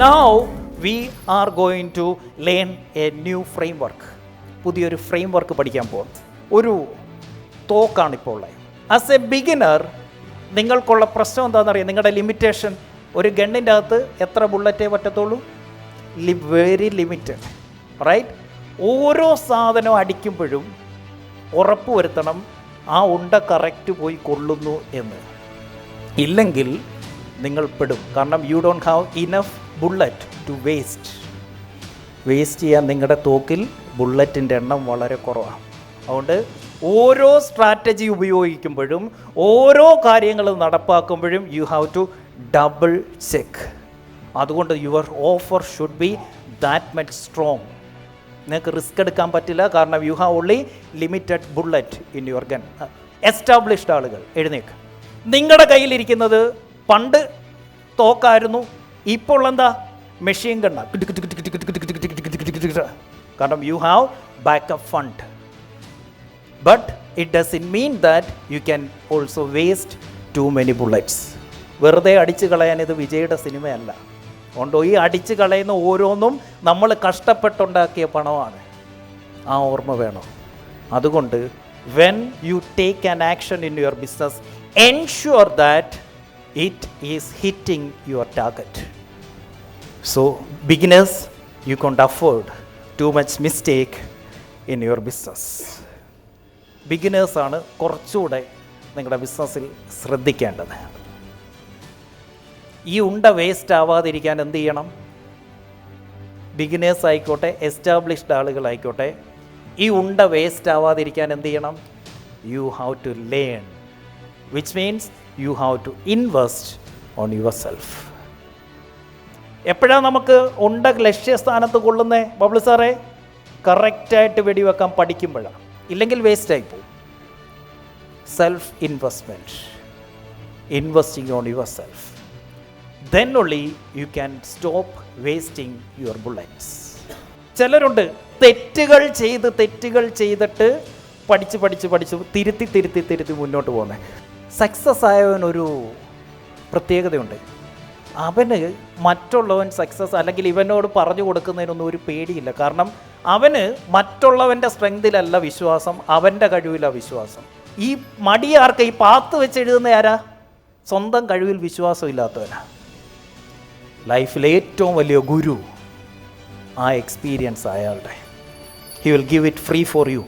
now we are going to learn a new framework. പുതിയൊരു framework പഠിക്കാൻ പോകും ഒരു തോക്കാണ് ഇപ്പോൾ ഉള്ളത്. ആസ് എ ബിഗിനർ നിങ്ങൾക്കുള്ള പ്രശ്നം എന്താണെന്നറിയാം? നിങ്ങളുടെ ലിമിറ്റേഷൻ ഒരു ഗണ്ണിന്റെ അകത്ത് എത്ര ബുള്ളറ്റേ പറ്റത്തുള്ളൂ? ലി വെരി ലിമിറ്റഡ് റൈറ്റ് ഓരോ സാധനം അടിക്കുമ്പോഴും ഉറപ്പ് വരുത്തണം. ആ ഉണ്ട കറക്റ്റ് പോയി കൊള്ളുന്നു എന്ന്. ഇല്ലെങ്കിൽ നിങ്ങൾ പെടും കാരണം you don't have enough bullet to waste waste ചെയ്യാൻ നിങ്ങളുടെ തോക്കിൽ ബുള്ളറ്റിന്റെ എണ്ണം വളരെ കുറവാണ് അതുകൊണ്ട് ഓരോ സ്ട്രാറ്റജി ഉപയോഗിക്കുമ്പോഴും ഓരോ കാര്യങ്ങളും നടപ്പാക്കുമ്പോഴും you have to double check അതുകൊണ്ട് your offer should be that much strong നിങ്ങൾക്ക് റിസ്ക് എടുക്കാൻ പറ്റില്ല കാരണം you have only limited bullet in your gun established ആളുകൾ എഴുന്നേക്ക്. നിങ്ങളുടെ കയ്യിലിരിക്കുന്നത് പണ്ട് തോക്കായിരുന്നു ഇപ്പോൾ എന്താ മെഷീൻ കണ്ട കാരണം you have backup fund but it doesn't mean that you can also waste too many bullets വെറുതെ അടിച്ചു കളയാൻ ഇത് വിജയുടെ സിനിമയല്ല. ഉണ്ടോ? ഈ അടിച്ചു കളയുന്ന ഓരോന്നും നമ്മൾ കഷ്ടപ്പെട്ടുണ്ടാക്കിയ പണമാണ്. ആ ഓർമ്മ വേണം. അതുകൊണ്ട് when you take an action in your business ensure that it is hitting your target so beginners you can't afford too much mistake in your business ബിഗിനേഴ്സാണ് കുറച്ചുകൂടെ നിങ്ങളുടെ ബിസിനസ്സിൽ ശ്രദ്ധിക്കേണ്ടത്. ഈ ഉണ്ട വേസ്റ്റ് ആവാതിരിക്കാൻ എന്ത് ചെയ്യണം? ബിഗിനേഴ്സ് ആയിക്കോട്ടെ എസ്റ്റാബ്ലിഷ്ഡ് ആളുകളായിക്കോട്ടെ ഈ ഉണ്ട വേസ്റ്റ് ആവാതിരിക്കാൻ എന്ത് ചെയ്യണം? You have to learn which means you have to invest on yourself എപ്പോഴാണ് നമുക്ക് ഉണ്ട ലക്ഷ്യസ്ഥാനത്ത് കൊള്ളുന്നേ ബബിൾ സാറേ? കറക്റ്റായിട്ട് വെടിവെക്കാൻ പഠിക്കുമ്പോഴാണ് ഇല്ലെങ്കിൽ വേസ്റ്റായി പോകും self investment investing on yourself then only you can stop wasting your bullets ചിലരുണ്ട് തെറ്റുകൾ ചെയ്ത് തെറ്റുകൾ ചെയ്തിട്ട് പഠിച്ച് പഠിച്ച് പഠിച്ച് തിരുത്തി തിരുത്തി തിരുത്തി മുന്നോട്ട് പോകുന്നത് സക്സസ് ആയവനൊരു പ്രത്യേകതയുണ്ട്. അവന് മറ്റുള്ളവൻ സക്സസ് അല്ലെങ്കിൽ ഇവനോട് പറഞ്ഞു കൊടുക്കുന്നതിനൊന്നും ഒരു പേടിയില്ല. കാരണം അവന് മറ്റുള്ളവന്റെ സ്ട്രെങ്തിലല്ല വിശ്വാസം അവന്റെ കഴിവിലാണ് വിശ്വാസം. ഈ മടിയാർക്ക് ഈ പാത്ത് വെച്ച് എഴുതുന്ന ആരാ? സ്വന്തം കഴിവിൽ വിശ്വാസമില്ലാത്തവനാ. ലൈഫിലെ ഏറ്റവും വലിയ ഗുരു ആ എക്സ്പീരിയൻസ് അയാളുടെ. He will give it free for you